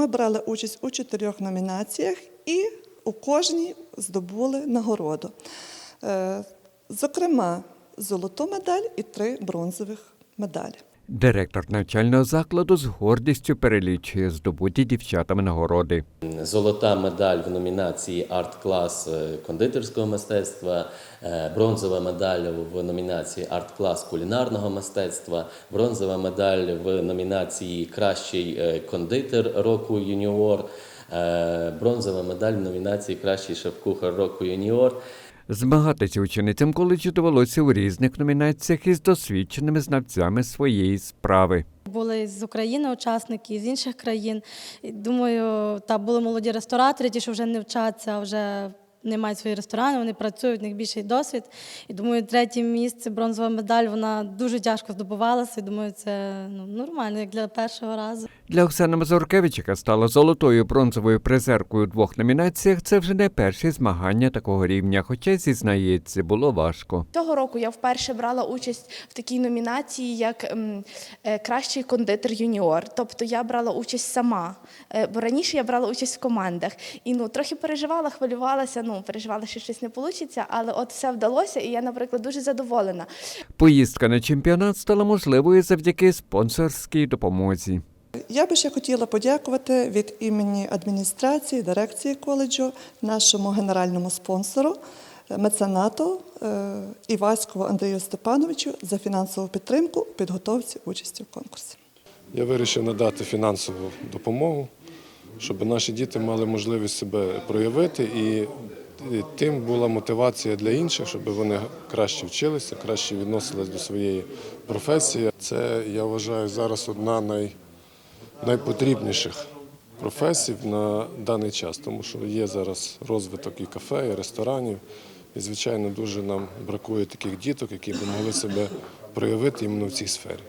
Ми брали участь у чотирьох номінаціях і у кожній здобули нагороду. Е, Зокрема, золоту медаль і три бронзових медалі. Директор навчального закладу з гордістю перелічує здобуті дівчатами нагороди. Золота медаль в номінації арт-клас е, кондитерського мистецтва, е, бронзова медаль в номінації арт-клас кулінарного мистецтва, бронзова медаль в номінації Кращий е, кондитер року юніор, бронзова медаль в номінації Кращий шеф-кухар року юніор. Змагатися ученицям коледжу довелося у різних номінаціях із досвідченими знавцями своєї справи. Були з України учасники, з інших країн. Думаю, та були молоді ресторатори, ті, що вже не вчаться, а вже не мають свої ресторани, вони працюють, у них більший досвід. І думаю, третє місце, бронзова медаль, вона дуже тяжко здобувалася. І думаю, це ну, нормально, як для першого разу. Для Оксани Мазуркевич, яка стала золотою бронзовою призеркою у двох номінаціях, це вже не перші змагання такого рівня, хоча зізнається, було важко. Цього року я вперше брала участь в такій номінації, як ем, е, кращий кондитер юніор. Тобто я брала участь сама. Е, Бо раніше я брала участь в командах і ну трохи переживала, хвилювалася. Ну переживала, що щось не вийде, але от все вдалося, і я, наприклад, дуже задоволена. Поїздка на чемпіонат стала можливою завдяки спонсорській допомозі. Я би ще хотіла подякувати від імені адміністрації, дирекції коледжу, нашому генеральному спонсору, е, меценату е, Іваськову Андрію Степановичу за фінансову підтримку в підготовці участі в конкурсі. Я вирішив надати фінансову допомогу, щоб наші діти мали можливість себе проявити, і тим була мотивація для інших, щоб вони краще вчилися, краще відносились до своєї професії. Це я вважаю зараз одна най, найпотрібніших професій на даний час, тому що є зараз розвиток і кафе, і ресторанів. І, звичайно, дуже нам бракує таких діток, які б могли себе проявити іменно в цій сфері.